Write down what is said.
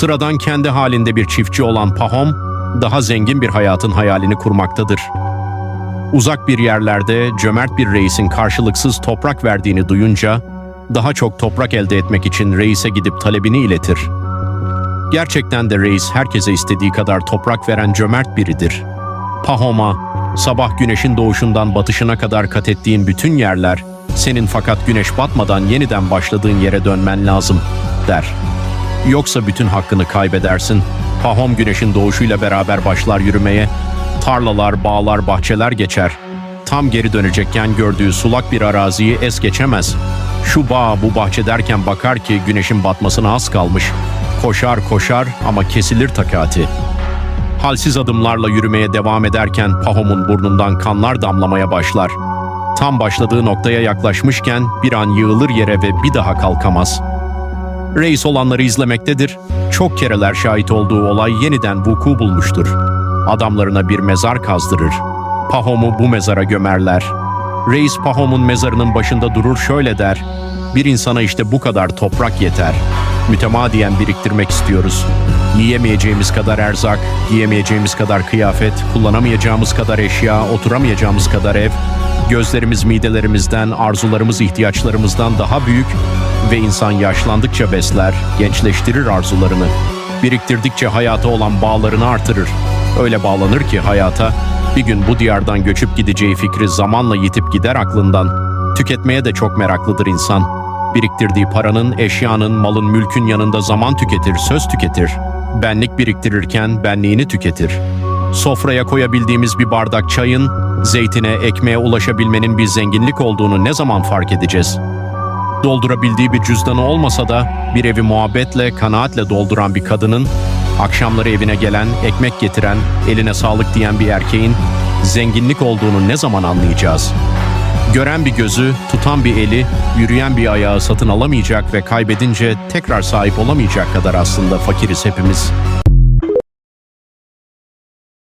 Sıradan kendi halinde bir çiftçi olan Pahom, daha zengin bir hayatın hayalini kurmaktadır. Uzak bir yerlerde cömert bir reisin karşılıksız toprak verdiğini duyunca, daha çok toprak elde etmek için reise gidip talebini iletir. Gerçekten de reis herkese istediği kadar toprak veren cömert biridir. Pahom'a, sabah güneşin doğuşundan batışına kadar kat ettiğin bütün yerler, senin fakat güneş batmadan yeniden başladığın yere dönmen lazım, der. Yoksa bütün hakkını kaybedersin. Pahom güneşin doğuşuyla beraber başlar yürümeye. Tarlalar, bağlar, bahçeler geçer. Tam geri dönecekken gördüğü sulak bir araziyi es geçemez. Şu bağ bu bahçe derken bakar ki güneşin batmasına az kalmış. Koşar koşar ama kesilir takati. Halsiz adımlarla yürümeye devam ederken Pahom'un burnundan kanlar damlamaya başlar. Tam başladığı noktaya yaklaşmışken bir an yığılır yere ve bir daha kalkamaz. Reis olanları izlemektedir. Çok kereler şahit olduğu olay yeniden vuku bulmuştur. Adamlarına bir mezar kazdırır. Pahom'u bu mezara gömerler. Reis Pahom'un mezarının başında durur şöyle der. Bir insana işte bu kadar toprak yeter. Mütemadiyen biriktirmek istiyoruz. Yiyemeyeceğimiz kadar erzak, giyemeyeceğimiz kadar kıyafet, kullanamayacağımız kadar eşya, oturamayacağımız kadar ev, gözlerimiz midelerimizden, arzularımız ihtiyaçlarımızdan daha büyük ve insan yaşlandıkça besler, gençleştirir arzularını. Biriktirdikçe hayata olan bağlarını artırır. Öyle bağlanır ki hayata, bir gün bu diyardan göçüp gideceği fikri zamanla yitip gider aklından. Tüketmeye de çok meraklıdır insan. Biriktirdiği paranın, eşyanın, malın, mülkün yanında zaman tüketir, söz tüketir. Benlik biriktirirken benliğini tüketir. Sofraya koyabildiğimiz bir bardak çayın, zeytine, ekmeğe ulaşabilmenin bir zenginlik olduğunu ne zaman fark edeceğiz? doldurabildiği bir cüzdanı olmasa da bir evi muhabbetle, kanaatle dolduran bir kadının, akşamları evine gelen, ekmek getiren, eline sağlık diyen bir erkeğin zenginlik olduğunu ne zaman anlayacağız? Gören bir gözü, tutan bir eli, yürüyen bir ayağı satın alamayacak ve kaybedince tekrar sahip olamayacak kadar aslında fakiriz hepimiz.